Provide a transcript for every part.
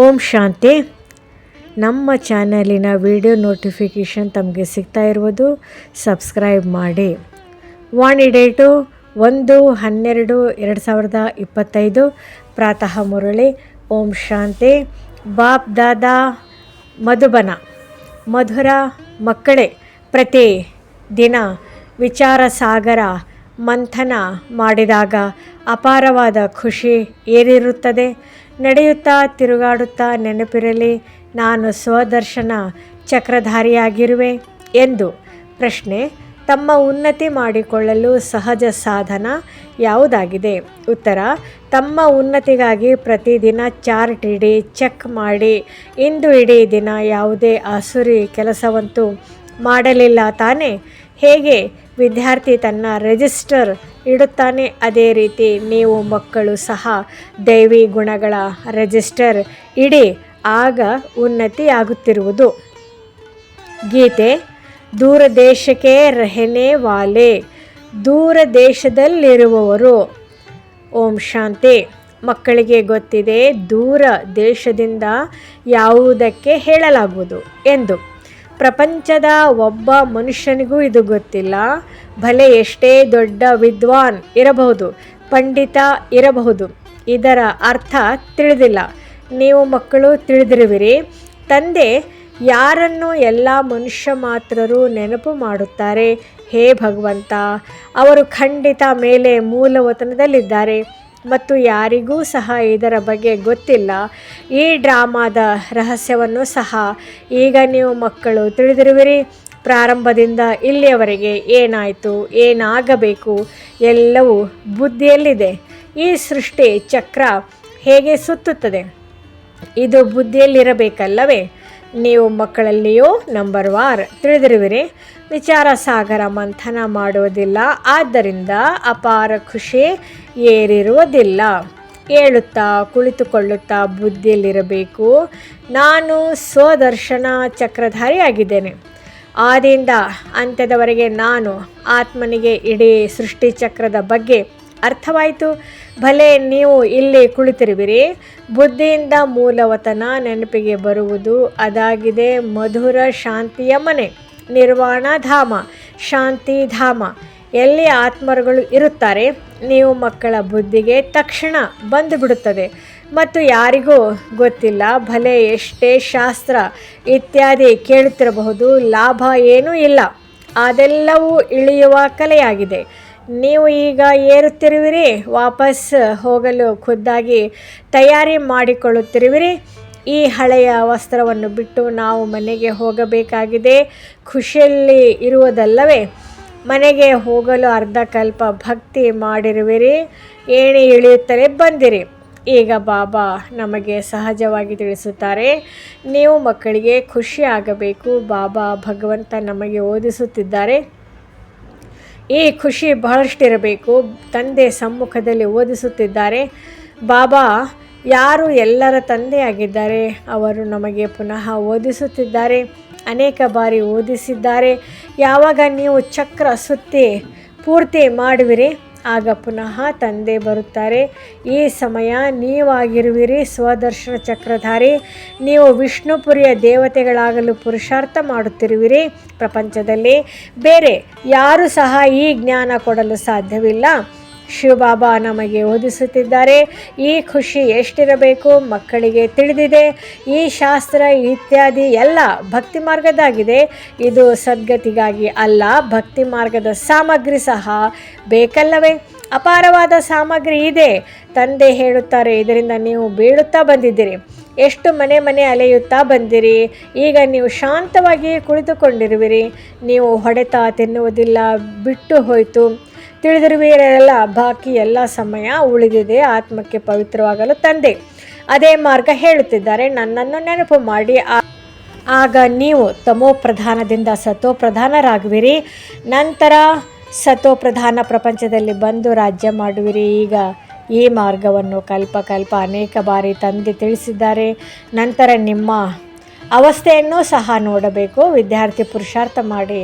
ಓಂ ಶಾಂತಿ. ನಮ್ಮ ಚಾನಲಿನ video notification ತಮಗೆ ಸಿಗ್ತಾ ಇರುವುದು ಸಬ್ಸ್ಕ್ರೈಬ್ ಮಾಡಿ. ವಾಣಿ ಡೇಟು ಒಂದು ಹನ್ನೆರಡು ಎರಡು ಸಾವಿರದ ಇಪ್ಪತ್ತೈದು. ಪ್ರಾತಃ ಮುರಳಿ, ಓಂ ಶಾಂತಿ. ಬಾಪ್ ದಾದಾ ಮಧುಬನ, ಮಧುರ ಮಕ್ಕಳೇ, ಪ್ರತಿ ದಿನ ವಿಚಾರ ಸಾಗರ ಮಂಥನ ಮಾಡಿದಾಗ ಅಪಾರವಾದ ಖುಷಿ ಏರಿರುತ್ತದೆ. ನಡೆಯುತ್ತಾ ತಿರುಗಾಡುತ್ತಾ ನೆನಪಿರಲಿ, ನಾನು ಸ್ವದರ್ಶನ ಚಕ್ರಧಾರಿಯಾಗಿರುವೆ ಎಂದು ಪ್ರಶ್ನೆ ತಮ್ಮ ಉನ್ನತಿ ಮಾಡಿಕೊಳ್ಳಲು ಸಹಜ ಸಾಧನ ಯಾವುದಾಗಿದೆ? ಉತ್ತರ, ತಮ್ಮ ಉನ್ನತಿಗಾಗಿ ಪ್ರತಿದಿನ ಚಾರ್ಟ್ ಇಡಿ, ಚೆಕ್ ಮಾಡಿ, ಇಂದು ಇಡೀ ದಿನ ಯಾವುದೇ ಆಸುರಿ ಕೆಲಸವಂತೂ ಮಾಡಲಿಲ್ಲ ತಾನೇ? ಹೇಗೆ ವಿದ್ಯಾರ್ಥಿ ತನ್ನ ರಿಜಿಸ್ಟರ್ ಇಡುತ್ತಾನೆ? ಅದೇ ರೀತಿ ನೀವು ಮಕ್ಕಳು ಸಹ ದೈವಿ ಗುಣಗಳ ರಿಜಿಸ್ಟರ್ ಇಡಿ, ಆಗ ಉನ್ನತಿಯಾಗುತ್ತಿರುವುದು. ಗೀತೆ ದೂರ ದೇಶಕ್ಕೆ ರಹನೆ ವಾಲೆ ದೂರ ದೇಶದಲ್ಲಿರುವವರು ಓಂ ಶಾಂತಿ. ಮಕ್ಕಳಿಗೆ ಗೊತ್ತಿದೆ, ದೂರ ದೇಶದಿಂದ ಯಾವುದಕ್ಕೆ ಹೇಳಲಾಗುವುದು ಎಂದು. ಪ್ರಪಂಚದ ಒಬ್ಬ ಮನುಷ್ಯನಿಗೂ ಇದು ಗೊತ್ತಿಲ್ಲ. ಭಲೆ ಎಷ್ಟೇ ದೊಡ್ಡ ವಿದ್ವಾನ್ ಇರಬಹುದು, ಪಂಡಿತ ಇರಬಹುದು, ಇದರ ಅರ್ಥ ತಿಳಿದಿಲ್ಲ. ನೀವು ಮಕ್ಕಳು ತಿಳಿದಿರುವಿರಿ. ತಂದೆ, ಯಾರನ್ನು ಎಲ್ಲ ಮನುಷ್ಯ ಮಾತ್ರರು ನೆನಪು ಮಾಡುತ್ತಾರೆ? ಹೇ ಭಗವಂತ, ಅವರು ಖಂಡಿತ ಮೇಲೆ ಮೂಲವತನದಲ್ಲಿದ್ದಾರೆ. ಮತ್ತು ಯಾರಿಗೂ ಸಹ ಇದರ ಬಗ್ಗೆ ಗೊತ್ತಿಲ್ಲ. ಈ ಡ್ರಾಮಾದ ರಹಸ್ಯವನ್ನು ಸಹ ಈಗ ನೀವು ಮಕ್ಕಳು ತಿಳಿದಿರುವಿರಿ. ಪ್ರಾರಂಭದಿಂದ ಇಲ್ಲಿಯವರೆಗೆ ಏನಾಯಿತು, ಏನಾಗಬೇಕು ಎಲ್ಲವೂ ಬುದ್ಧಿಯಲ್ಲಿದೆ. ಈ ಸೃಷ್ಟಿ ಚಕ್ರ ಹೇಗೆ ಸುತ್ತುತ್ತದೆ? ಇದು ಬುದ್ಧಿಯಲ್ಲಿರಬೇಕಲ್ಲವೇ? ನೀವು ಮಕ್ಕಳಲ್ಲಿಯೂ ನಂಬರ್ ವಾರ್ ತಿಳಿದಿರುವಿರಿ. ವಿಚಾರ ಸಾಗರ ಮಂಥನ ಮಾಡುವುದಿಲ್ಲ, ಆದ್ದರಿಂದ ಅಪಾರ ಖುಷಿ ಏರಿರುವುದಿಲ್ಲ. ಏಳುತ್ತಾ ಕುಳಿತುಕೊಳ್ಳುತ್ತಾ ಬುದ್ಧಿಯಲ್ಲಿರಬೇಕು. ನಾನು ಸ್ವದರ್ಶನ ಚಕ್ರಧಾರಿಯಾಗಿದ್ದೇನೆ. ಆದಿಯಿಂದ ಅಂತ್ಯದವರೆಗೆ ನಾನು ಆತ್ಮನಿಗೆ ಇಡೀ ಸೃಷ್ಟಿ ಚಕ್ರದ ಬಗ್ಗೆ ಅರ್ಥವಾಯಿತು. ಭಲೆ, ನೀವು ಇಲ್ಲಿ ಕುಳಿತಿರುವಿರಿ. ಬುದ್ಧಿಯಿಂದ ಮೂಲವತನ ನೆನಪಿಗೆ ಬರುವುದು ಅದಾಗಿದೆ ಮಧುರ ಶಾಂತಿಯ ಮನೆ. ನಿರ್ವಾಣ ಧಾಮ, ಶಾಂತಿ ಧಾಮ. ಎಲ್ಲಿ ಆತ್ಮರುಗಳು ಇರುತ್ತಾರೆ, ನೀವು ಮಕ್ಕಳ ಬುದ್ಧಿಗೆ ತಕ್ಷಣ ಬಂದುಬಿಡುತ್ತದೆ ಮತ್ತು ಯಾರಿಗೂ ಗೊತ್ತಿಲ್ಲ, ಭಲೆ ಎಷ್ಟೇ ಶಾಸ್ತ್ರ ಇತ್ಯಾದಿ ಕೇಳುತ್ತಿರಬಹುದು, ಲಾಭ ಏನೂ ಇಲ್ಲ. ಅದೆಲ್ಲವೂ ಇಳಿಯುವ ಕಲೆಯಾಗಿದೆ. ನೀವು ಈಗ ಏರುತ್ತಿರುವಿರಿ, ವಾಪಸ್ ಹೋಗಲು ಖುದ್ದಾಗಿ ತಯಾರಿ ಮಾಡಿಕೊಳ್ಳುತ್ತಿರುವಿರಿ. ಈ ಹಳೆಯ ವಸ್ತ್ರವನ್ನು ಬಿಟ್ಟು ನಾವು ಮನೆಗೆ ಹೋಗಬೇಕಾಗಿದೆ. ಖುಷಿಯಲ್ಲಿ ಇರುವುದಲ್ಲವೇ? ಮನೆಗೆ ಹೋಗಲು ಅರ್ಧ ಕಲ್ಪ ಭಕ್ತಿ ಮಾಡಿರುವಿರಿ. ಏಣಿ ಇಳಿಯುತ್ತಲೇ ಬಂದಿರಿ. ಈಗ ಬಾಬಾ ನಮಗೆ ಸಹಜವಾಗಿ ತಿಳಿಸುತ್ತಾರೆ, ನೀವು ಮಕ್ಕಳಿಗೆ ಖುಷಿ ಆಗಬೇಕು. ಬಾಬಾ ಭಗವಂತ ನಮಗೆ ಓದಿಸುತ್ತಿದ್ದಾರೆ. ಈ ಖುಷಿ ಬಹಳಷ್ಟಿರಬೇಕು. ತಂದೆ ಸಮ್ಮುಖದಲ್ಲಿ ಓದಿಸುತ್ತಿದ್ದಾರೆ. ಬಾಬಾ ಯಾರು ಎಲ್ಲರ ತಂದೆಯಾಗಿದ್ದಾರೆ ಅವರು ನಮಗೆ ಪುನಃ ಓದಿಸುತ್ತಿದ್ದಾರೆ, ಅನೇಕ ಬಾರಿ ಓದಿಸಿದ್ದಾರೆ. ಯಾವಾಗ ನೀವು ಚಕ್ರ ಸುತ್ತಿ ಪೂರ್ತಿ ಮಾಡುವಿರಿ, ಆಗ ಪುನಃ ತಂದೆ ಬರುತ್ತಾರೆ. ಈ ಸಮಯ ನೀವಾಗಿರುವಿರಿ, ಸ್ವದರ್ಶನ ಚಕ್ರಧಾರಿ. ನೀವು ವಿಷ್ಣುಪುರಿಯ ದೇವತೆಗಳಾಗಲು ಪುರುಷಾರ್ಥ ಮಾಡುತ್ತಿರುವಿರಿ. ಪ್ರಪಂಚದಲ್ಲಿ ಬೇರೆ ಯಾರೂ ಸಹ ಈ ಜ್ಞಾನ ಕೊಡಲು ಸಾಧ್ಯವಿಲ್ಲ. ಶಿವಬಾಬಾ ನಮಗೆ ಓದಿಸುತ್ತಿದ್ದಾರೆ. ಈ ಖುಷಿ ಎಷ್ಟಿರಬೇಕು? ಮಕ್ಕಳಿಗೆ ತಿಳಿದಿದೆ. ಈ ಶಾಸ್ತ್ರ, ಇತ್ಯಾದಿ ಎಲ್ಲ ಭಕ್ತಿ ಮಾರ್ಗದಾಗಿದೆ ಇದು ಸದ್ಗತಿಗಾಗಿ ಅಲ್ಲ, ಭಕ್ತಿ ಮಾರ್ಗದ ಸಾಮಗ್ರಿ ಸಹ ಬೇಕಲ್ಲವೇ? ಅಪಾರವಾದ ಸಾಮಗ್ರಿ ಇದೆ. ತಂದೆ ಹೇಳುತ್ತಾರೆ, ಇದರಿಂದ ನೀವು ಬೀಳುತ್ತಾ ಬಂದಿದ್ದೀರಿ. ಎಷ್ಟು ಮನೆ ಮನೆ ಅಲೆಯುತ್ತಾ ಬಂದಿರಿ. ಈಗ ನೀವು ಶಾಂತವಾಗಿ ಕುಳಿತುಕೊಂಡಿರುವಿರಿ. ನೀವು ಹೊಡೆತ ತಿನ್ನುವುದಿಲ್ಲ, ಬಿಟ್ಟು ಹೋಯಿತು. ತಿಳಿದಿರುವಿರೆಲ್ಲ ಬಾಕಿ ಎಲ್ಲ ಸಮಯ ಉಳಿದಿದೆ, ಆತ್ಮಕ್ಕೆ ಪವಿತ್ರವಾಗಲು ತಂದೆ. ಅದೇ ಮಾರ್ಗ ಹೇಳುತ್ತಿದ್ದಾರೆ, ನನ್ನನ್ನು ನೆನಪು ಮಾಡಿ. ಆಗ ನೀವು ತಮೋ ಪ್ರಧಾನದಿಂದ ಸತೋ ಪ್ರಧಾನರಾಗುವಿರಿ ನಂತರ ಸತೋ ಪ್ರಧಾನ ಪ್ರಪಂಚದಲ್ಲಿ ಬಂದು ರಾಜ್ಯ ಮಾಡುವಿರಿ. ಈಗ ಈ ಮಾರ್ಗವನ್ನು ಕಲ್ಪ ಕಲ್ಪ ಅನೇಕ ಬಾರಿ ತಂದೆ ತಿಳಿಸಿದ್ದಾರೆ. ನಂತರ ನಿಮ್ಮ ಅವಸ್ಥೆಯನ್ನು ಸಹ ನೋಡಬೇಕು. ವಿದ್ಯಾರ್ಥಿ ಪುರುಷಾರ್ಥ ಮಾಡಿ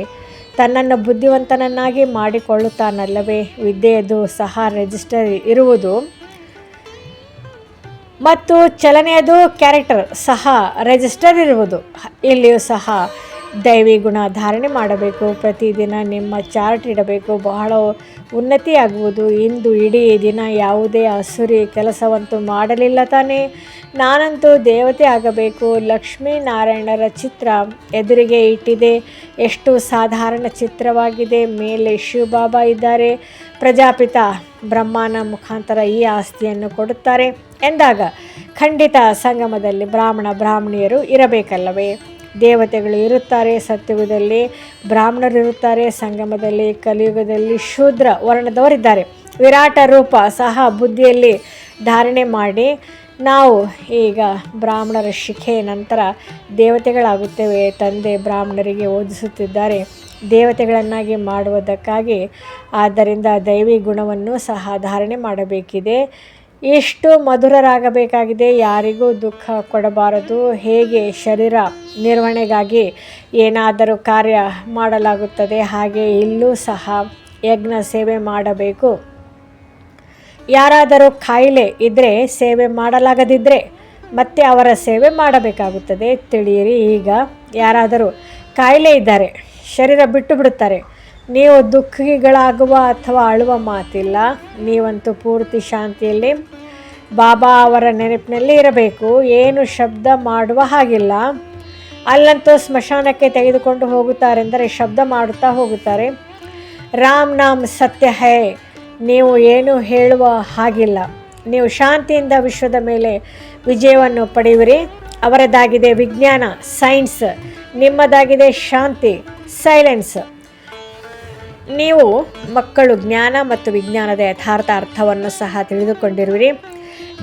ತನ್ನನ್ನು ಬುದ್ಧಿವಂತನನ್ನಾಗಿ ಮಾಡಿಕೊಳ್ಳುತ್ತಾನಲ್ಲವೇ? ವಿದ್ಯೆಯದು ಸಹ ರಿಜಿಸ್ಟರ್ ಇರುವುದು. ಮತ್ತು ಚಲನೆಯದು ಕ್ಯಾರೆಕ್ಟರ್ ಸಹ ರಿಜಿಸ್ಟರ್ ಇರುವುದು. ಇಲ್ಲಿಯೂ ಸಹ ದೈವಿ ಗುಣ ಧಾರಣೆ ಮಾಡಬೇಕು. ಪ್ರತಿದಿನ ನಿಮ್ಮ ಚಾರ್ಟ್ ಇಡಬೇಕು. ಬಹಳ ಉನ್ನತಿಯಾಗುವುದು. ಇಂದು ಇಡೀ ದಿನ ಯಾವುದೇ ಅಸುರಿ ಕೆಲಸವಂತೂ ಮಾಡಲಿಲ್ಲ ತಾನೇ. ನಾನಂತೂ ದೇವತೆ ಆಗಬೇಕು. ಲಕ್ಷ್ಮೀನಾರಾಯಣರ ಚಿತ್ರ ಎದುರಿಗೆ ಇಟ್ಟಿದೆ. ಎಷ್ಟು ಸಾಧಾರಣ ಚಿತ್ರವಾಗಿದೆ. ಮೇಲೆ ಶಿವಬಾಬಾ ಇದ್ದಾರೆ. ಪ್ರಜಾಪಿತ ಬ್ರಹ್ಮನ ಮುಖಾಂತರ ಈ ಆಸ್ತಿಯನ್ನು ಕೊಡುತ್ತಾರೆ. ಎಂದಾಗ ಖಂಡಿತ ಸಂಗಮದಲ್ಲಿ ಬ್ರಾಹ್ಮಣ ಬ್ರಾಹ್ಮಣಿಯರು ಇರಬೇಕಲ್ಲವೇ? ದೇವತೆಗಳು ಇರುತ್ತಾರೆ ಸತ್ಯುಗದಲ್ಲಿ ಬ್ರಾಹ್ಮಣರು ಇರುತ್ತಾರೆ ಸಂಗಮದಲ್ಲಿ, ಕಲಿಯುಗದಲ್ಲಿ ಶೂದ್ರ ವರ್ಣದವರಿದ್ದಾರೆ. ವಿರಾಟ ರೂಪ ಸಹ ಬುದ್ಧಿಯಲ್ಲಿ ಧಾರಣೆ ಮಾಡಿ ನಾವು ಈಗ ಬ್ರಾಹ್ಮಣರ ಶಿಖೆ ನಂತರ ದೇವತೆಗಳಾಗುತ್ತೇವೆ, ತಂದೆ ಬ್ರಾಹ್ಮಣರಿಗೆ ಓದಿಸುತ್ತಿದ್ದಾರೆ. ದೇವತೆಗಳನ್ನಾಗಿ ಮಾಡುವುದಕ್ಕಾಗಿ, ಆದ್ದರಿಂದ ದೈವಿ ಗುಣವನ್ನು ಸಹ ಧಾರಣೆ ಮಾಡಬೇಕಿದೆ. ಎಷ್ಟು ಮಧುರರಾಗಬೇಕಾಗಿದೆ ಯಾರಿಗೂ ದುಃಖ ಕೊಡಬಾರದು. ಹೇಗೆ ಶರೀರ ನಿರ್ವಹಣೆಗಾಗಿ ಏನಾದರೂ ಕಾರ್ಯ ಮಾಡಲಾಗುತ್ತದೆ, ಹಾಗೆ ಇಲ್ಲೂ ಸಹ ಯಜ್ಞ ಸೇವೆ ಮಾಡಬೇಕು. ಯಾರಾದರೂ ಕಾಯಿಲೆ ಇದ್ದರೆ ಸೇವೆ ಮಾಡಲಾಗದಿದ್ದರೆ ಮತ್ತೆ ಅವರ ಸೇವೆ ಮಾಡಬೇಕಾಗುತ್ತದೆ. ತಿಳಿಯಿರಿ, ಈಗ ಯಾರಾದರೂ ಕಾಯಿಲೆ ಇದ್ದಾರೆ, ಶರೀರ ಬಿಟ್ಟು ಬಿಡುತ್ತಾರೆ ನೀವು ದುಃಖಿಗಳಾಗುವ ಅಥವಾ ಅಳುವ ಮಾತಿಲ್ಲ. ನೀವಂತೂ ಪೂರ್ತಿ ಶಾಂತಿಯಲ್ಲಿ ಬಾಬಾ ಅವರ ನೆನಪಿನಲ್ಲಿ ಇರಬೇಕು. ಏನು ಶಬ್ದ ಮಾಡುವ ಹಾಗಿಲ್ಲ. ಅಲ್ಲಂತೂ ಸ್ಮಶಾನಕ್ಕೆ ತೆಗೆದುಕೊಂಡು ಹೋಗುತ್ತಾರೆ ಅಂದರೆ ಶಬ್ದ ಮಾಡುತ್ತಾ ಹೋಗುತ್ತಾರೆ. ರಾಮ್ ನಾಮ್ ಸತ್ಯ ಹೇ, ನೀವು ಏನು ಹೇಳುವ ಹಾಗಿಲ್ಲ. ನೀವು ಶಾಂತಿಯಿಂದ ವಿಶ್ವದ ಮೇಲೆ ವಿಜಯವನ್ನು ಪಡೆಯುವಿರಿ. ಅವರದಾಗಿದೆ ವಿಜ್ಞಾನ, ಸೈನ್ಸ್. ನಿಮ್ಮದಾಗಿದೆ ಶಾಂತಿ, ಸೈಲೆನ್ಸ್. ನೀವು ಮಕ್ಕಳು ಜ್ಞಾನ ಮತ್ತು ವಿಜ್ಞಾನದ ಯಥಾರ್ಥ ಅರ್ಥವನ್ನು ಸಹ ತಿಳಿದುಕೊಂಡಿರುವಿರಿ.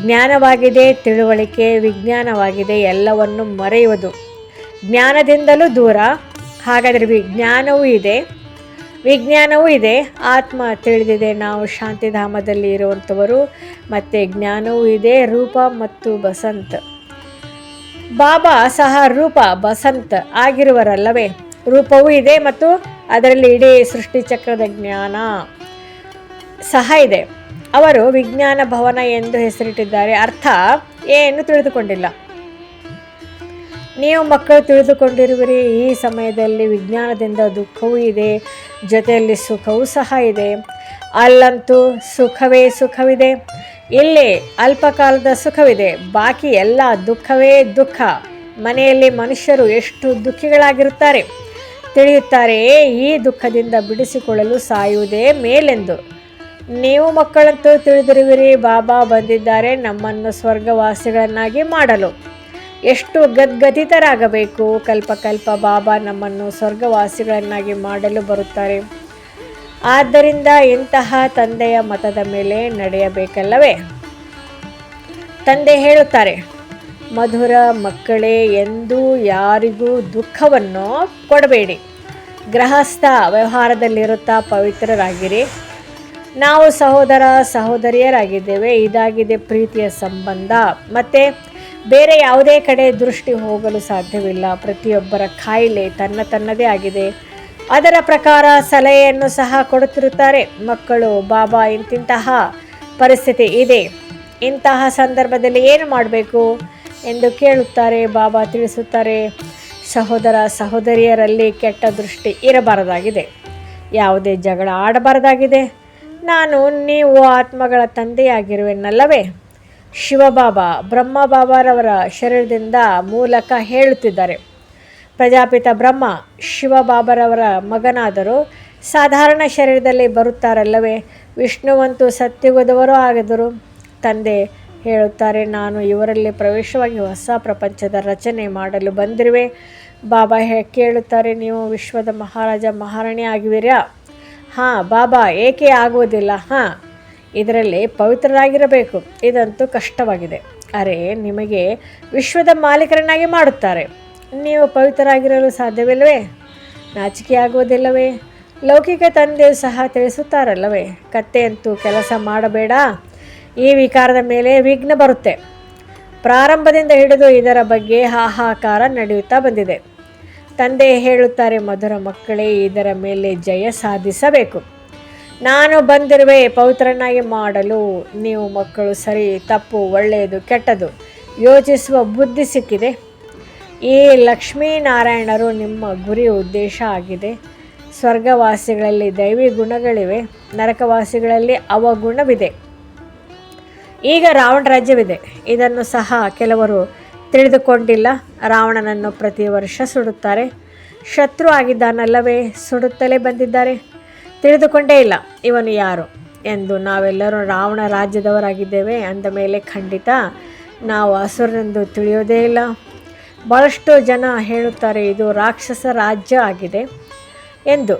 ಜ್ಞಾನವಾಗಿದೆ, ತಿಳುವಳಿಕೆ ವಿಜ್ಞಾನವಾಗಿದೆ, ಎಲ್ಲವನ್ನು ಮರೆಯುವುದು. ಜ್ಞಾನದಿಂದಲೂ ದೂರ. ಹಾಗಾದರೆ ವಿಜ್ಞಾನವೂ ಇದೆ. ವಿಜ್ಞಾನವೂ ಇದೆ. ಆತ್ಮ ತಿಳಿದಿದೆ. ನಾವು ಶಾಂತಿಧಾಮದಲ್ಲಿ ಇರುವಂಥವರು. ಮತ್ತು ಜ್ಞಾನವೂ ಇದೆ. ರೂಪ ಮತ್ತು ಬಸಂತ್. ಬಾಬಾ ಸಹ ರೂಪ, ಬಸಂತ್ ಆಗಿರುವರಲ್ಲವೇ? ರೂಪವೂ ಇದೆ ಮತ್ತು ಅದರಲ್ಲಿ ಇಡೀ ಸೃಷ್ಟಿಚಕ್ರದ ಜ್ಞಾನ ಸಹ ಇದೆ. ಅವರು ವಿಜ್ಞಾನ ಭವನ ಎಂದು ಹೆಸರಿಟ್ಟಿದ್ದಾರೆ. ಅರ್ಥ ಏನು ತಿಳಿದುಕೊಂಡಿಲ್ಲ. ನೀವು ಮಕ್ಕಳು ತಿಳಿದುಕೊಂಡಿರುವಿರಿ, ಈ ಸಮಯದಲ್ಲಿ ವಿಜ್ಞಾನದಿಂದ ದುಃಖವೂ ಇದೆ, ಜೊತೆಯಲ್ಲಿ ಸುಖವೂ ಸಹ ಇದೆ. ಅಲ್ಲಂತೂ ಸುಖವೇ ಸುಖವಿದೆ. ಇಲ್ಲಿ ಅಲ್ಪಕಾಲದ ಸುಖವಿದೆ, ಬಾಕಿ ಎಲ್ಲ ದುಃಖವೇ ದುಃಖ. ಮನೆಯಲ್ಲಿ ಮನುಷ್ಯರು ಎಷ್ಟು ದುಃಖಿಗಳಾಗಿರುತ್ತಾರೆ? ತಿಳಿಯುತ್ತಾರೆ, ಈ ದುಃಖದಿಂದ ಬಿಡಿಸಿಕೊಳ್ಳಲು ಸಾಯುವುದೇ ಮೇಲೆಂದು. ನೀವು ಮಕ್ಕಳಂತೂ ತಿಳಿದಿರುವಿರಿ, ಬಾಬಾ ಬಂದಿದ್ದಾರೆ, ನಮ್ಮನ್ನು ಸ್ವರ್ಗವಾಸಿಗಳನ್ನಾಗಿ ಮಾಡಲು. ಎಷ್ಟು ಗದ್ಗದಿತರಾಗಬೇಕು ಕಲ್ಪ ಬಾಬಾ ನಮ್ಮನ್ನು ಸ್ವರ್ಗವಾಸಿಗಳನ್ನಾಗಿ ಮಾಡಲು ಬರುತ್ತಾರೆ. ಆದ್ದರಿಂದ ಇಂತಹ ತಂದೆಯ ಮತದ ಮೇಲೆ ನಡೆಯಬೇಕಲ್ಲವೇ? ತಂದೆ ಹೇಳುತ್ತಾರೆ ಮಧುರ ಮಕ್ಕಳೇ ಎಂದೂ ಯಾರಿಗೂ ದುಃಖವನ್ನು ಕೊಡಬೇಡಿ. ಗೃಹಸ್ಥ ವ್ಯವಹಾರದಲ್ಲಿರುತ್ತಾ ಪವಿತ್ರರಾಗಿರಿ. ನಾವು ಸಹೋದರ ಸಹೋದರಿಯರಾಗಿದ್ದೇವೆ. ಇದಾಗಿದೆ ಪ್ರೀತಿಯ ಸಂಬಂಧ. ಮತ್ತು ಬೇರೆ ಯಾವುದೇ ಕಡೆ ದೃಷ್ಟಿ ಹೋಗಲು ಸಾಧ್ಯವಿಲ್ಲ. ಪ್ರತಿಯೊಬ್ಬರ ಕಾಯಿಲೆ ತನ್ನ ತನ್ನದೇ ಆಗಿದೆ. ಅದರ ಪ್ರಕಾರ ಸಲಹೆಯನ್ನು ಸಹ ಕೊಡುತ್ತಿರುತ್ತಾರೆ. ಮಕ್ಕಳು, ಬಾಬಾ ಇಂತಿಂತಹ ಪರಿಸ್ಥಿತಿ ಇದೆ. ಇಂತಹ ಸಂದರ್ಭದಲ್ಲಿ ಏನು ಮಾಡಬೇಕು? ಎಂದು ಕೇಳುತ್ತಾರೆ, ಬಾಬಾ ತಿಳಿಸುತ್ತಾರೆ, ಸಹೋದರ ಸಹೋದರಿಯರಲ್ಲಿ ಕೆಟ್ಟ ದೃಷ್ಟಿ ಇರಬಾರದಾಗಿದೆ. ಯಾವುದೇ ಜಗಳ ಆಡಬಾರದಾಗಿದೆ. ನಾನು ನೀವು ಆತ್ಮಗಳ ತಂದೆಯಾಗಿರುವೆನಲ್ಲವೇ? ಶಿವಬಾಬಾ ಬ್ರಹ್ಮ ಬಾಬಾರವರ ಶರೀರದಿಂದ ಮೂಲಕ ಹೇಳುತ್ತಿದ್ದಾರೆ. ಪ್ರಜಾಪಿತ ಬ್ರಹ್ಮ, ಶಿವಬಾಬರವರ ಮಗನಾದರೂ ಸಾಧಾರಣ ಶರೀರದಲ್ಲಿ ಬರುತ್ತಾರಲ್ಲವೇ? ವಿಷ್ಣುವಂತೂ ಸತ್ಯುಗದವರೂ ಆಗಿದರು ತಂದೆ ಹೇಳುತ್ತಾರೆ, ನಾನು ಇವರಲ್ಲಿ ಪ್ರವೇಶವಾಗಿ ಹೊಸ ಪ್ರಪಂಚದ ರಚನೆ ಮಾಡಲು ಬಂದಿರುವೆ. ಬಾಬಾ ಹೇ ಕೇಳುತ್ತಾರೆ, ನೀವು ವಿಶ್ವದ ಮಹಾರಾಜ, ಮಹಾರಾಣಿ ಆಗಿವಿರಾ ಹಾಂ, ಬಾಬಾ, ಏಕೆ ಆಗುವುದಿಲ್ಲ? ಹಾಂ, ಇದರಲ್ಲಿ ಪವಿತ್ರರಾಗಿರಬೇಕು, ಇದಂತೂ ಕಷ್ಟವಾಗಿದೆ. ಅರೆ, ನಿಮಗೆ ವಿಶ್ವದ ಮಾಲೀಕರನ್ನಾಗಿ ಮಾಡುತ್ತಾರೆ, ನೀವು ಪವಿತ್ರರಾಗಿರಲು ಸಾಧ್ಯವಿಲ್ಲವೇ? ನಾಚಿಕೆ ಆಗುವುದಿಲ್ಲವೇ ಲೌಕಿಕ ತಂದೆಯು ಸಹ ತಿಳಿಸುತ್ತಾರಲ್ಲವೇ? ಕತ್ತೆಯಂತೂ ಕೆಲಸ ಮಾಡಬೇಡ ಈ ವಿಕಾರದ ಮೇಲೆ ವಿಘ್ನ ಬರುತ್ತೆ. ಪ್ರಾರಂಭದಿಂದ ಹಿಡಿದು ಇದರ ಬಗ್ಗೆ ಹಾಹಾಕಾರ ನಡೆಯುತ್ತಾ ಬಂದಿದೆ. ತಂದೆ ಹೇಳುತ್ತಾರೆ, ಮಧುರ ಮಕ್ಕಳೇ, ಇದರ ಮೇಲೆ ಜಯ ಸಾಧಿಸಬೇಕು. ನಾನು ಬಂದಿರುವೆ ಪವಿತ್ರನಾಗಿ ಮಾಡಲು. ನೀವು ಮಕ್ಕಳು ಸರಿ, ತಪ್ಪು, ಒಳ್ಳೆಯದು, ಕೆಟ್ಟದು, ಯೋಚಿಸುವ ಬುದ್ಧಿ ಸಿಕ್ಕಿದೆ. ಈ ಲಕ್ಷ್ಮೀನಾರಾಯಣರು ನಿಮ್ಮ ಗುರಿ ಉದ್ದೇಶ ಆಗಿದೆ. ಸ್ವರ್ಗವಾಸಿಗಳಲ್ಲಿ ದೈವಿ ಗುಣಗಳಿವೆ. ನರಕವಾಸಿಗಳಲ್ಲಿ ಅವಗುಣವಿದೆ. ಈಗ ರಾವಣ ರಾಜ್ಯವಿದೆ. ಇದನ್ನು ಸಹ ಕೆಲವರು ತಿಳಿದುಕೊಂಡಿಲ್ಲ. ರಾವಣನನ್ನು ಪ್ರತಿ ವರ್ಷ ಸುಡುತ್ತಾರೆ. ಶತ್ರು ಆಗಿದ್ದಾನಲ್ಲವೇ? ಸುಡುತ್ತಲೇ ಬಂದಿದ್ದಾರೆ. ತಿಳಿದುಕೊಂಡೇ ಇಲ್ಲ. ಇವನು ಯಾರು ಎಂದು ನಾವೆಲ್ಲರೂ ರಾವಣ ರಾಜ್ಯದವರಾಗಿದ್ದೇವೆ ಅಂದ ಮೇಲೆ ಖಂಡಿತ ನಾವು ಹಸುರನೆಂದು ತಿಳಿಯೋದೇ ಇಲ್ಲ. ಭಾಳಷ್ಟು ಜನ ಹೇಳುತ್ತಾರೆ, ಇದು ರಾಕ್ಷಸ ರಾಜ್ಯ ಆಗಿದೆ ಎಂದು.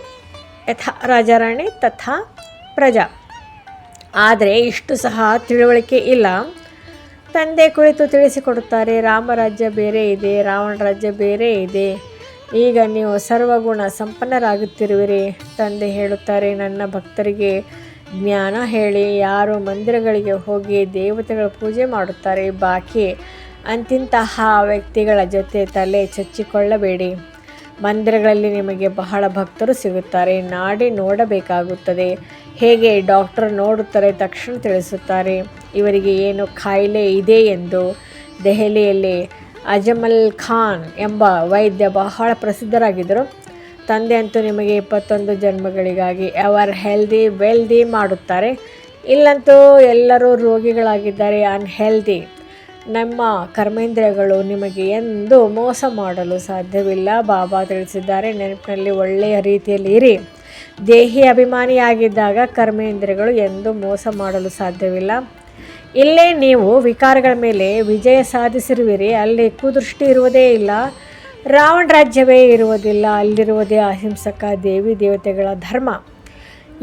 ಯಥಾ ರಾಜಾರಾಣಿ, ತಥಾ ಪ್ರಜಾ. ಆದರೆ ಇಷ್ಟು ಸಹ ತಿಳುವಳಿಕೆ ಇಲ್ಲ. ತಂದೆ ಕುಳಿತು ತಿಳಿಸಿಕೊಡುತ್ತಾರೆ ರಾಮರಾಜ್ಯ ಬೇರೆ ಇದೆ, ರಾವಣ ರಾಜ್ಯ ಬೇರೆ ಇದೆ. ಈಗ ನೀವು ಸರ್ವಗುಣ ಸಂಪನ್ನರಾಗುತ್ತಿರುವಿರಿ. ತಂದೆ ಹೇಳುತ್ತಾರೆ, ನನ್ನ ಭಕ್ತರಿಗೆ ಜ್ಞಾನ ಹೇಳಿ, ಯಾರು ಮಂದಿರಗಳಿಗೆ ಹೋಗಿ ದೇವತೆಗಳ ಪೂಜೆ ಮಾಡುತ್ತಾರೆ, ಬಾಕಿ ಅಂತಿಂತಹ ವ್ಯಕ್ತಿಗಳ ಜೊತೆ ತಲೆ ಚಚ್ಚಿಕೊಳ್ಳಬೇಡಿ. ಮಂದಿರಗಳಲ್ಲಿ ನಿಮಗೆ ಬಹಳ ಭಕ್ತರು ಸಿಗುತ್ತಾರೆ, ನಾಡಿ ನೋಡಬೇಕಾಗುತ್ತದೆ. ಹೇಗೆ ಡಾಕ್ಟರ್ ನೋಡುತ್ತಾರೆ ತಕ್ಷಣ ತಿಳಿಸುತ್ತಾರೆ, ಇವರಿಗೆ ಏನು ಕಾಯಿಲೆ ಇದೆ ಎಂದು ದೆಹಲಿಯಲ್ಲಿ ಅಜಮಲ್ ಖಾನ್ ಎಂಬ ವೈದ್ಯ ಬಹಳ ಪ್ರಸಿದ್ಧರಾಗಿದ್ದರು. ತಂದೆ ಅಂತೂ ನಿಮಗೆ ಇಪ್ಪತ್ತೊಂದು ಜನ್ಮಗಳಿಗಾಗಿ ಅವರ್ ಹೆಲ್ದಿ ವೆಲ್ದಿ ಮಾಡುತ್ತಾರೆ. ಇಲ್ಲಂತೂ ಎಲ್ಲರೂ ರೋಗಿಗಳಾಗಿದ್ದಾರೆ, ಅನ್ಹೆಲ್ದಿ. ನಮ್ಮ ಕರ್ಮೇಂದ್ರಿಯಗಳು ನಿಮಗೆ ಎಂದು ಮೋಸ ಮಾಡಲು ಸಾಧ್ಯವಿಲ್ಲ, ಬಾಬಾ ತಿಳಿಸಿದ್ದಾರೆ. ನೆನಪಿನಲ್ಲಿ ಒಳ್ಳೆಯ ರೀತಿಯಲ್ಲಿ ಇರಿ. ದೇಹಿ ಅಭಿಮಾನಿಯಾಗಿದ್ದಾಗ ಕರ್ಮೇಂದ್ರಿಯಗಳು ಎಂದು ಮೋಸ ಮಾಡಲು ಸಾಧ್ಯವಿಲ್ಲ. ಇಲ್ಲೇ ನೀವು ವಿಕಾರಗಳ ಮೇಲೆ ವಿಜಯ ಸಾಧಿಸಿರುವಿರಿ. ಅಲ್ಲಿ ಕುದೃಷ್ಟಿ ಇರುವುದೇ ಇಲ್ಲ. ರಾವಣ ರಾಜ್ಯವೇ ಇರುವುದಿಲ್ಲ. ಅಲ್ಲಿರುವುದೇ ಅಹಿಂಸಕ ದೇವಿ ದೇವತೆಗಳ ಧರ್ಮ.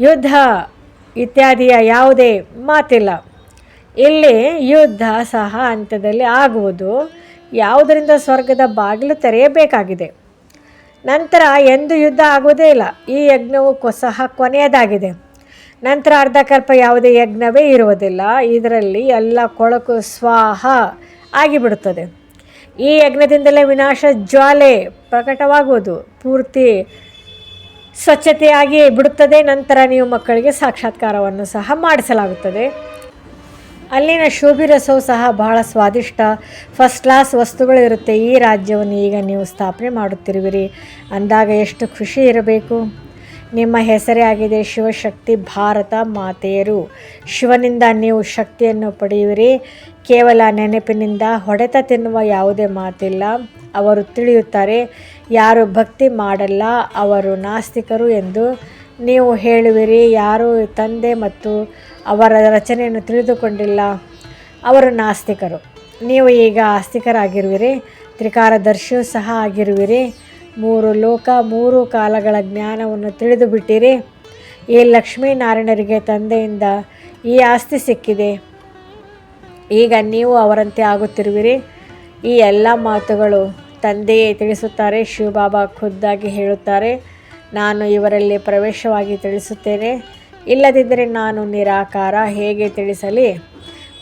ಯುದ್ಧ ಇತ್ಯಾದಿಯ ಯಾವುದೇ ಮಾತಿಲ್ಲ. ಇಲ್ಲಿ ಯುದ್ಧ ಸಹ ಹಂತದಲ್ಲಿ ಆಗುವುದು. ಯಾವುದರಿಂದ ಸ್ವರ್ಗದ ಬಾಗಿಲು ತೆರೆಯಬೇಕಾಗಿದೆ. ನಂತರ ಎಂದು ಯುದ್ಧ ಆಗುವುದೇ ಇಲ್ಲ. ಈ ಯಜ್ಞವು ಸಹ ಕೊನೆಯದಾಗಿದೆ. ನಂತರ ಅರ್ಧಕಲ್ಪ ಯಾವುದೇ ಯಜ್ಞವೇ ಇರುವುದಿಲ್ಲ. ಇದರಲ್ಲಿ ಎಲ್ಲ ಕೊಳಕು ಸ್ವಾಹ ಆಗಿಬಿಡುತ್ತದೆ. ಈ ಯಜ್ಞದಿಂದಲೇ ವಿನಾಶ ಜ್ವಾಲೆ ಪ್ರಕಟವಾಗುವುದು. ಪೂರ್ತಿ ಸ್ವಚ್ಛತೆಯಾಗಿ ಬಿಡುತ್ತದೆ. ನಂತರ ನೀವು ಮಕ್ಕಳಿಗೆ ಸಾಕ್ಷಾತ್ಕಾರವನ್ನು ಸಹ ಮಾಡಿಸಲಾಗುತ್ತದೆ. ಅಲ್ಲಿನ ಶೋಭಿ ರಸವು ಸಹ ಬಹಳ ಸ್ವಾದಿಷ್ಟ. ಫಸ್ಟ್ ಕ್ಲಾಸ್ ವಸ್ತುಗಳು ಇರುತ್ತೆ. ಈ ರಾಜ್ಯವನ್ನು ಈಗ ನೀವು ಸ್ಥಾಪನೆ ಮಾಡುತ್ತಿರುವಿರಿ. ಅಂದಾಗ ಎಷ್ಟು ಖುಷಿ ಇರಬೇಕು. ನಿಮ್ಮ ಹೆಸರೇ ಆಗಿದೆ ಶಿವಶಕ್ತಿ ಭಾರತ ಮಾತೆಯರು. ಶಿವನಿಂದ ನೀವು ಶಕ್ತಿಯನ್ನು ಪಡೆಯುವಿರಿ. ಕೇವಲ ನೆನಪಿನಿಂದ ಹೊಡೆತ ತಿನ್ನುವ ಯಾವುದೇ ಮಾತಿಲ್ಲ. ಅವರು ತಿಳಿಯುತ್ತಾರೆ, ಯಾರು ಭಕ್ತಿ ಮಾಡಲ್ಲ, ಅವರು ನಾಸ್ತಿಕರು ಎಂದು ನೀವು ಹೇಳುವಿರಿ. ಯಾರು ತಂದೆ ಮತ್ತು ಅವರ ರಚನೆಯನ್ನು ತಿಳಿದುಕೊಂಡಿಲ್ಲ. ಅವರು ನಾಸ್ತಿಕರು. ನೀವು ಈಗ ಆಸ್ತಿಕರಾಗಿರುವಿರಿ, ತ್ರಿಕಾರದರ್ಶಿಯೂ ಸಹ ಆಗಿರುವಿರಿ. ಮೂರು ಲೋಕ, ಮೂರು ಕಾಲಗಳ ಜ್ಞಾನವನ್ನು ತಿಳಿದು ಬಿಟ್ಟಿರಿ ಈ ಲಕ್ಷ್ಮೀನಾರಾಯಣರಿಗೆ ತಂದೆಯಿಂದ ಈ ಆಸ್ತಿ ಸಿಕ್ಕಿದೆ. ಈಗ ನೀವು ಅವರಂತೆ ಆಗುತ್ತಿರುವಿರಿ. ಈ ಎಲ್ಲ ಮಾತುಗಳು ತಂದೆಯೇ ತಿಳಿಸುತ್ತಾರೆ, ಶಿವಬಾಬಾ ಖುದ್ದಾಗಿ ಹೇಳುತ್ತಾರೆ. ನಾನು ಇವರಲ್ಲಿ ಪ್ರವೇಶವಾಗಿ ತಿಳಿಸುತ್ತೇನೆ. ಇಲ್ಲದಿದ್ದರೆ ನಾನು ನಿರಾಕಾರ. ಹೇಗೆ ತಿಳಿಸಲಿ?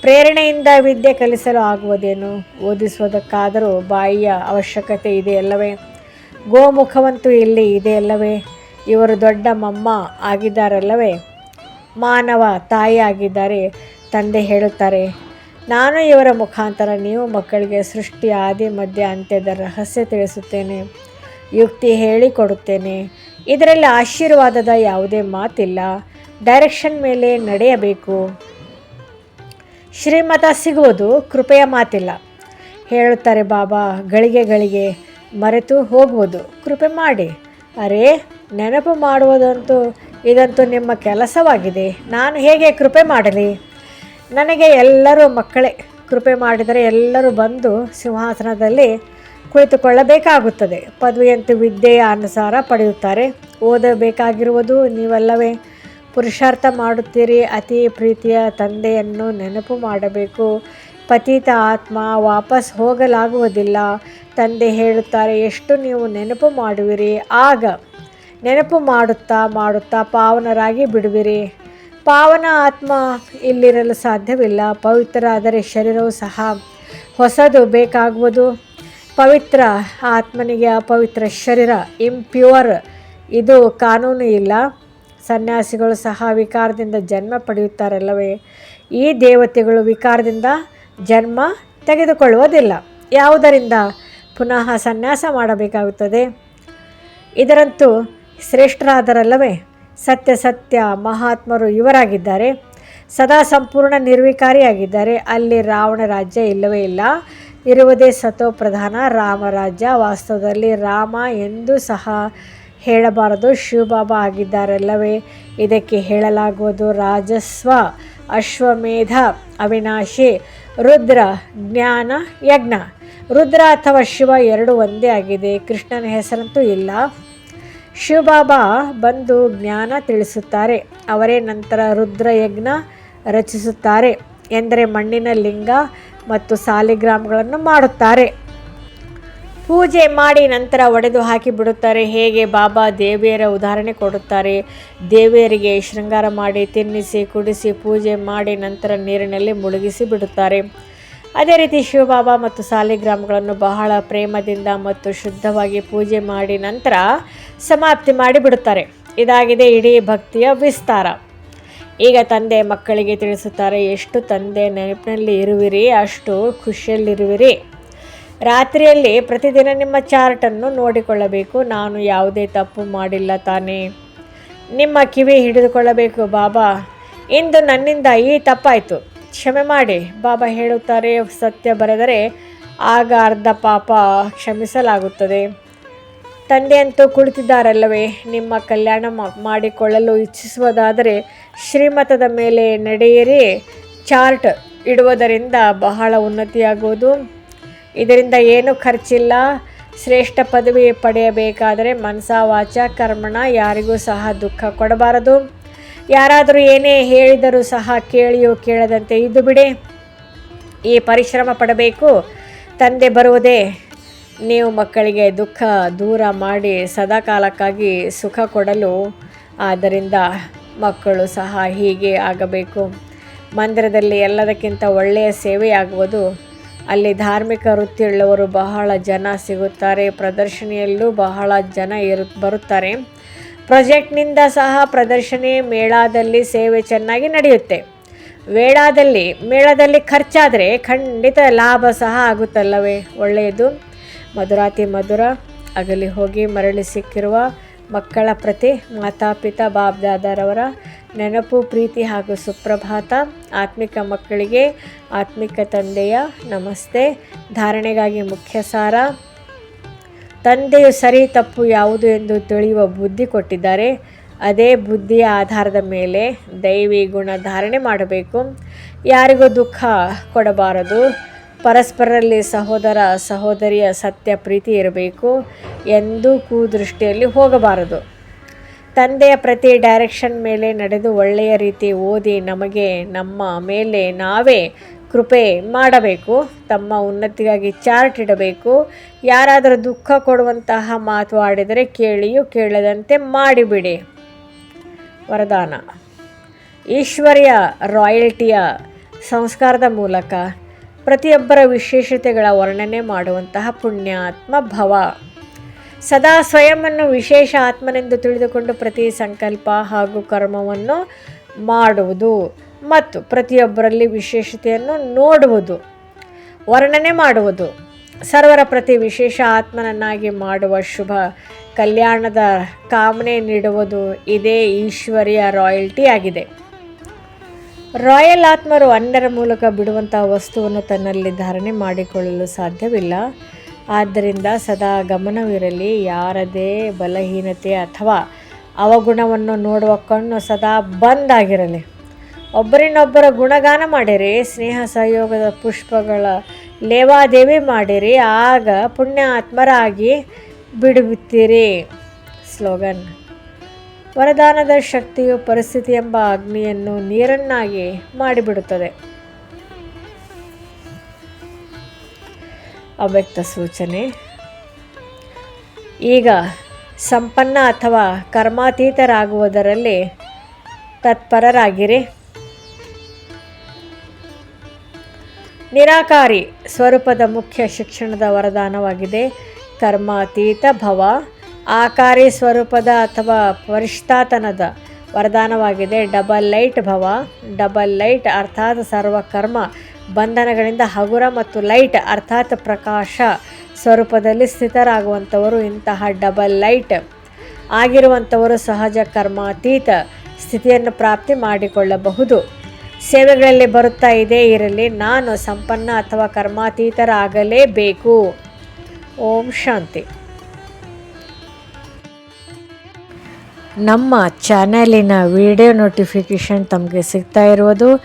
ಪ್ರೇರಣೆಯಿಂದ ವಿದ್ಯೆ ಕಲಿಸಲು ಆಗುವುದೇನು? ಓದಿಸುವುದಕ್ಕಾದರೂ ಬಾಯಿಯ ಅವಶ್ಯಕತೆ ಇದೆಯಲ್ಲವೇ ಗೋಮುಖವಂತೂ ಇಲ್ಲಿ ಇದೆಯಲ್ಲವೇ ಇವರು ದೊಡ್ಡ ಮಮ್ಮ ಆಗಿದ್ದಾರಲ್ಲವೇ? ಮಾನವ ತಾಯಿ ಆಗಿದ್ದಾರೆ, ತಂದೆ ಹೇಳುತ್ತಾರೆ. ನಾನು ಇವರ ಮುಖಾಂತರ, ನೀವು ಮಕ್ಕಳಿಗೆ ಸೃಷ್ಟಿ, ಆದಿ, ಮಧ್ಯ, ಅಂತ್ಯದ ರಹಸ್ಯ ತಿಳಿಸುತ್ತೇನೆ, ಯುಕ್ತಿ ಹೇಳಿಕೊಡುತ್ತೇನೆ. ಇದರಲ್ಲಿ ಆಶೀರ್ವಾದದ ಯಾವುದೇ ಮಾತಿಲ್ಲ. ಡೈರೆಕ್ಷನ್ ಮೇಲೆ ನಡೆಯಬೇಕು. ಶ್ರೀಮತ ಸಿಗುವುದು ಕೃಪೆಯ ಮಾತಿಲ್ಲ. ಹೇಳುತ್ತಾರೆ ಬಾಬಾ, ಗಳಿಗೆ ಗಳಿಗೆ ಮರೆತು ಹೋಗುವುದು. ಕೃಪೆ ಮಾಡಿ. ಅರೆ, ನೆನಪು ಮಾಡುವುದಂತೂ ಇದಂತೂ ನಿಮ್ಮ ಕೆಲಸವಾಗಿದೆ. ನಾನು ಹೇಗೆ ಕೃಪೆ ಮಾಡಲಿ? ನನಗೆ ಎಲ್ಲರೂ ಮಕ್ಕಳೇ. ಕೃಪೆ ಮಾಡಿದರೆ ಎಲ್ಲರೂ ಬಂದು ಸಿಂಹಾಸನದಲ್ಲಿ ಕುಳಿತುಕೊಳ್ಳಬೇಕಾಗುತ್ತದೆ. ಪದವಿಯಂತೂ ವಿದ್ಯೆಯ ಅನುಸಾರ ಪಡೆಯುತ್ತಾರೆ. ಓದಬೇಕಾಗಿರುವುದು ನೀವಲ್ಲವೇ. ಪುರುಷಾರ್ಥ ಮಾಡುತ್ತೀರಿ. ಅತಿ ಪ್ರೀತಿಯ ತಂದೆಯನ್ನು ನೆನಪು ಮಾಡಬೇಕು. ಪತಿತ ಆತ್ಮ ವಾಪಸ್ ಹೋಗಲಾಗುವುದಿಲ್ಲ. ತಂದೆ ಹೇಳುತ್ತಾರೆ, ಎಷ್ಟು ನೀವು ನೆನಪು ಮಾಡುವಿರಿ, ಆಗ ನೆನಪು ಮಾಡುತ್ತಾ ಮಾಡುತ್ತಾ ಪಾವನರಾಗಿ ಬಿಡುವಿರಿ. ಪಾವನ ಆತ್ಮ ಇಲ್ಲಿರಲು ಸಾಧ್ಯವಿಲ್ಲ. ಪವಿತ್ರ ಆದರೆ ಶರೀರವು ಸಹ ಹೊಸದು ಬೇಕಾಗುವುದು. ಪವಿತ್ರ ಆತ್ಮನಿಗೆ ಅಪವಿತ್ರ ಶರೀರ ಇಂಪ್ಯೂರ್ ಇದು ಕಾನೂನು ಇಲ್ಲ. ಸನ್ಯಾಸಿಗಳು ಸಹ ವಿಕಾರದಿಂದ ಜನ್ಮ ಪಡೆಯುತ್ತಾರಲ್ಲವೇ? ಈ ದೇವತೆಗಳು ವಿಕಾರದಿಂದ ಜನ್ಮ ತೆಗೆದುಕೊಳ್ಳುವುದಿಲ್ಲ. ಯಾವುದರಿಂದ ಪುನಃ ಸನ್ಯಾಸ ಮಾಡಬೇಕಾಗುತ್ತದೆ? ಇದರಂತೂ ಶ್ರೇಷ್ಠರಾದರಲ್ಲವೇ? ಸತ್ಯ ಸತ್ಯ ಮಹಾತ್ಮರು ಇವರಾಗಿದ್ದಾರೆ. ಸದಾ ಸಂಪೂರ್ಣ ನಿರ್ವಿಕಾರಿಯಾಗಿದ್ದಾರೆ. ಅಲ್ಲಿ ರಾವಣ ರಾಜ್ಯ ಇಲ್ಲವೇ ಇಲ್ಲ. ಇರುವುದೇ ಸತೋ ಪ್ರಧಾನ ರಾಮರಾಜ್ಯ. ವಾಸ್ತವದಲ್ಲಿ ರಾಮ ಎಂದು ಸಹ ಹೇಳಬಾರದು. ಶಿವಬಾಬಾ ಆಗಿದ್ದಾರಲ್ಲವೇ. ಇದಕ್ಕೆ ಹೇಳಲಾಗುವುದು ರಾಜಸ್ವ, ಅಶ್ವಮೇಧ, ಅವಿನಾಶಿ, ರುದ್ರ, ಜ್ಞಾನ, ಯಜ್ಞ. ರುದ್ರ ಅಥವಾ ಶಿವ ಎರಡು ಒಂದೇ ಆಗಿದೆ. ಕೃಷ್ಣನ ಹೆಸರಂತೂ ಇಲ್ಲ. ಶಿವಬಾಬಾ ಬಂದು ಜ್ಞಾನ ತಿಳಿಸುತ್ತಾರೆ. ಅವರೇ ನಂತರ ರುದ್ರಯಜ್ಞ ರಚಿಸುತ್ತಾರೆ. ಎಂದರೆ ಮಣ್ಣಿನ ಲಿಂಗ ಮತ್ತು ಸಾಲಿಗ್ರಾಮಗಳನ್ನು ಮಾಡುತ್ತಾರೆ. ಪೂಜೆ ಮಾಡಿ ನಂತರ ಒಡೆದು ಹಾಕಿ ಬಿಡುತ್ತಾರೆ. ಹೇಗೆ? ಬಾಬಾ ದೇವಿಯರ ಉದಾಹರಣೆ ಕೊಡುತ್ತಾರೆ. ದೇವಿಯರಿಗೆ ಶೃಂಗಾರ ಮಾಡಿ, ತಿನ್ನಿಸಿ, ಕುಡಿಸಿ, ಪೂಜೆ ಮಾಡಿ ನಂತರ ನೀರಿನಲ್ಲಿ ಮುಳುಗಿಸಿ ಬಿಡುತ್ತಾರೆ. ಅದೇ ರೀತಿ ಶಿವಬಾಬಾ ಮತ್ತು ಸಾಲಿಗ್ರಾಮಗಳನ್ನು ಬಹಳ ಪ್ರೇಮದಿಂದ ಮತ್ತು ಶುದ್ಧವಾಗಿ ಪೂಜೆ ಮಾಡಿ ನಂತರ ಸಮಾಪ್ತಿ ಮಾಡಿ ಬಿಡುತ್ತಾರೆ. ಇದಾಗಿದೆ ಇಡೀ ಭಕ್ತಿಯ ವಿಸ್ತಾರ. ಈಗ ತಂದೆ ಮಕ್ಕಳಿಗೆ ತಿಳಿಸುತ್ತಾರೆ, ಎಷ್ಟು ತಂದೆ ನೆನಪಿನಲ್ಲಿ ಇರುವಿರಿ, ಅಷ್ಟು ಖುಷಿಯಲ್ಲಿರುವಿರಿ. ರಾತ್ರಿಯಲ್ಲಿ ಪ್ರತಿದಿನ ನಿಮ್ಮ ಚಾರ್ಟನ್ನು ನೋಡಿಕೊಳ್ಳಬೇಕು. ನಾನು ಯಾವುದೇ ತಪ್ಪು ಮಾಡಿಲ್ಲ ತಾನೇ. ನಿಮ್ಮ ಕಿವಿ ಹಿಡಿದುಕೊಳ್ಳಬೇಕು ಬಾಬಾ. ಇಂದು ನನ್ನಿಂದ ಈ ತಪ್ಪಾಯಿತು. ಕ್ಷಮೆ ಮಾಡಿ. ಬಾಬಾ ಹೇಳುತ್ತಾರೆ, ಸತ್ಯ ಬರೆದರೆ ಆಗ ಅರ್ಧ ಪಾಪ ಕ್ಷಮಿಸಲಾಗುತ್ತದೆ. ತಂದೆಯಂತೂ ಕುಳಿತಿದ್ದಾರಲ್ಲವೇ. ನಿಮ್ಮ ಕಲ್ಯಾಣ ಮಾಡಿಕೊಳ್ಳಲು ಇಚ್ಛಿಸುವುದಾದರೆ ಶ್ರೀಮತದ ಮೇಲೆ ನಡೆಯಿರಿ. ಚಾರ್ಟ್ ಇಡುವುದರಿಂದ ಬಹಳ ಉನ್ನತಿಯಾಗುವುದು. ಇದರಿಂದ ಏನು ಖರ್ಚಿಲ್ಲ. ಶ್ರೇಷ್ಠ ಪದವಿ ಪಡೆಯಬೇಕಾದರೆ ಮನಸ ವಾಚ ಕರ್ಮಣ, ಯಾರಿಗೂ ಸಹ ದುಃಖ ಕೊಡಬಾರದು. ಯಾರಾದರೂ ಏನೇ ಹೇಳಿದರೂ ಸಹ ಕೇಳಿಯೋ ಕೇಳದಂತೆ ಇದ್ದು ಬಿಡಿ. ಈ ಪರಿಶ್ರಮ ಪಡಬೇಕು. ತಂದೆ ಬರುವುದೇ ನೀವು ಮಕ್ಕಳಿಗೆ ದುಃಖ ದೂರ ಮಾಡಿ ಸದಾಕಾಲಕ್ಕಾಗಿ ಸುಖ ಕೊಡಲು. ಆದ್ದರಿಂದ ಮಕ್ಕಳು ಸಹ ಹೀಗೆ ಆಗಬೇಕು. ಮಂದಿರದಲ್ಲಿ ಎಲ್ಲದಕ್ಕಿಂತ ಒಳ್ಳೆಯ ಸೇವೆಯಾಗುವುದು ಅಲ್ಲಿ ಧಾರ್ಮಿಕ ವೃತ್ತಿಯುಳ್ಳವರು ಬಹಳ ಜನ ಸಿಗುತ್ತಾರೆ, ಪ್ರದರ್ಶನಿಯಲ್ಲೂ ಬಹಳ ಜನ ಇರು, ಬರುತ್ತಾರೆ. ಪ್ರಾಜೆಕ್ಟ್ನಿಂದ ಸಹ ಪ್ರದರ್ಶನಿ ಮೇಳದಲ್ಲಿ ಸೇವೆ ಚೆನ್ನಾಗಿ ನಡೆಯುತ್ತೆ. ವೇಳಾದಲ್ಲಿ ಮೇಳದಲ್ಲಿ ಖರ್ಚಾದರೆ ಖಂಡಿತ ಲಾಭ ಸಹ ಆಗುತ್ತಲ್ಲವೇ? ಒಳ್ಳೆಯದು. ಮಧುರಾತಿ ಮಧುರ, ಅಗಲಿ ಹೋಗಿ ಮರಳಿ ಸಿಕ್ಕಿರುವ ಮಕ್ಕಳ ಪ್ರತಿ ಮಾತಾಪಿತ ಬಾಬ್ದಾದರವರ ನೆನಪು, ಪ್ರೀತಿ ಹಾಗೂ ಸುಪ್ರಭಾತ. ಆತ್ಮಿಕ ಮಕ್ಕಳಿಗೆ ಆತ್ಮಿಕ ತಂದೆಯ ನಮಸ್ತೆ. ಧಾರಣೆಗಾಗಿ ಮುಖ್ಯ ಸಾರ ತಂದೆಯು ಸರಿ ತಪ್ಪು ಯಾವುದು ಎಂದು ತಿಳಿಯುವ ಬುದ್ಧಿ ಕೊಟ್ಟಿದ್ದಾರೆ. ಅದೇ ಬುದ್ಧಿಯ ಆಧಾರದ ಮೇಲೆ ದೈವಿ ಗುಣ ಧಾರಣೆ ಮಾಡಬೇಕು. ಯಾರಿಗೂ ದುಃಖ ಕೊಡಬಾರದು. ಪರಸ್ಪರರಲ್ಲಿ ಸಹೋದರ, ಸಹೋದರಿಯ ಸತ್ಯ ಪ್ರೀತಿ ಇರಬೇಕು. ಎಂದೂ ಕೂದೃಷ್ಟಿಯಲ್ಲಿ ಹೋಗಬಾರದು. ತಂದೆಯ ಪ್ರತಿ ಡೈರೆಕ್ಷನ್ ಮೇಲೆ ನಡೆದು ಒಳ್ಳೆಯ ರೀತಿ ಓದಿ ನಮಗೆ ನಮ್ಮ ಮೇಲೆ ನಾವೇ ಕೃಪೆ ಮಾಡಬೇಕು, ತಮ್ಮ ಉನ್ನತಿಗಾಗಿ ಚಾರ್ಟ್ ಇಡಬೇಕು. ಯಾರಾದರೂ ದುಃಖ ಕೊಡುವಂತಹ ಮಾತು ಆಡಿದರೆ ಕೇಳಿಯೂ ಕೇಳದಂತೆ ಮಾಡಿಬಿಡಿ. ವರದಾನ. ಈಶ್ವರ್ಯ ರಾಯಲ್ಟಿಯ ಸಂಸ್ಕಾರದ ಮೂಲಕ ಪ್ರತಿಯೊಬ್ಬರ ವಿಶೇಷತೆಗಳ ವರ್ಣನೆ ಮಾಡುವಂತಹ ಪುಣ್ಯಾತ್ಮ ಭವ. ಸದಾ ಸ್ವಯಂವನ್ನು ವಿಶೇಷ ಆತ್ಮನೆಂದು ತಿಳಿದುಕೊಂಡು ಪ್ರತಿ ಸಂಕಲ್ಪ ಹಾಗೂ ಕರ್ಮವನ್ನು ಮಾಡುವುದು ಮತ್ತು ಪ್ರತಿಯೊಬ್ಬರಲ್ಲಿ ವಿಶೇಷತೆಯನ್ನು ನೋಡುವುದು, ವರ್ಣನೆ ಮಾಡುವುದು. ಸರ್ವರ ಪ್ರತಿ ವಿಶೇಷ ಆತ್ಮನನ್ನಾಗಿ ಮಾಡುವ ಶುಭ ಕಲ್ಯಾಣದ ಕಾಮನೆ ನೀಡುವುದು ಇದೇ ಈಶ್ವರಿಯ ರಾಯಲ್ಟಿ ಆಗಿದೆ. ರಾಯಲ್ ಆತ್ಮರು ಅನ್ಯರ ಮೂಲಕ ಬಿಡುವಂತಹ ವಸ್ತುವನ್ನು ತನ್ನಲ್ಲಿ ಧಾರಣೆ ಮಾಡಿಕೊಳ್ಳಲು ಸಾಧ್ಯವಿಲ್ಲ. ಆದ್ದರಿಂದ ಸದಾ ಗಮನವಿರಲಿ, ಯಾರದೇ ಬಲಹೀನತೆ ಅಥವಾ ಅವಗುಣವನ್ನು ನೋಡುವ ಕಣ್ಣು ಸದಾ ಬಂದಾಗಿರಲಿ ಒಬ್ಬರಿನೊಬ್ಬರ ಗುಣಗಾನ ಮಾಡಿರಿ, ಸ್ನೇಹ ಸಹಯೋಗದ ಪುಷ್ಪಗಳ ಲೇವಾದೇವಿ ಮಾಡಿರಿ, ಆಗ ಪುಣ್ಯ ಆತ್ಮರಾಗಿ ಬಿಡುತ್ತೀರಿ ಸ್ಲೋಗನ್, ವರದಾನದ ಶಕ್ತಿಯು ಪರಿಸ್ಥಿತಿ ಎಂಬ ಅಗ್ನಿಯನ್ನು ನೀರನ್ನಾಗಿ ಮಾಡಿಬಿಡುತ್ತದೆ. ಅವ್ಯಕ್ತ ಸೂಚನೆ. ಈಗ ಸಂಪನ್ನ ಅಥವಾ ಕರ್ಮಾತೀತರಾಗುವುದರಲ್ಲಿ ತತ್ಪರರಾಗಿರಿ. ನಿರಾಕಾರಿ ಸ್ವರೂಪದ ಮುಖ್ಯ ಶಿಕ್ಷಣದ ವರದಾನವಾಗಿದೆ. ಕರ್ಮಾತೀತ ಭವ, ಆಕಾರಿ ಸ್ವರೂಪದ ಅಥವಾ ಪರಿಷ್ಠಾತನದ ವರದಾನವಾಗಿದೆ. ಡಬಲ್ ಲೈಟ್ ಭವ, ಡಬಲ್ ಲೈಟ್ ಅರ್ಥಾತ್ ಸರ್ವಕರ್ಮ ಬಂಧನಗಳಿಂದ ಹಗುರ ಮತ್ತು ಲೈಟ್, ಅರ್ಥಾತ್ ಪ್ರಕಾಶ ಸ್ವರೂಪದಲ್ಲಿ ಸ್ಥಿತರಾಗುವಂಥವರು ಇಂತಹ ಡಬಲ್ ಲೈಟ್. ಆಗಿರುವಂಥವರು ಸಹಜ ಕರ್ಮಾತೀತ ಸ್ಥಿತಿಯನ್ನು ಪ್ರಾಪ್ತಿ ಮಾಡಿಕೊಳ್ಳಬಹುದು. ಸೇವೆಗಳಲ್ಲಿ ಬರುತ್ತಾ ಇದೇ ಇರಲಿ, ನಾನು ಸಂಪನ್ನ ಅಥವಾ ಕರ್ಮಾತೀತರಾಗಲೇಬೇಕು. ಓಂ ಶಾಂತಿ. ನಮ್ಮ ಚಾನಲಿನ ವಿಡಿಯೋ ನೋಟಿಫಿಕೇಷನ್ ತಮಗೆ ಸಿಗ್ತಾ ಇರುವುದು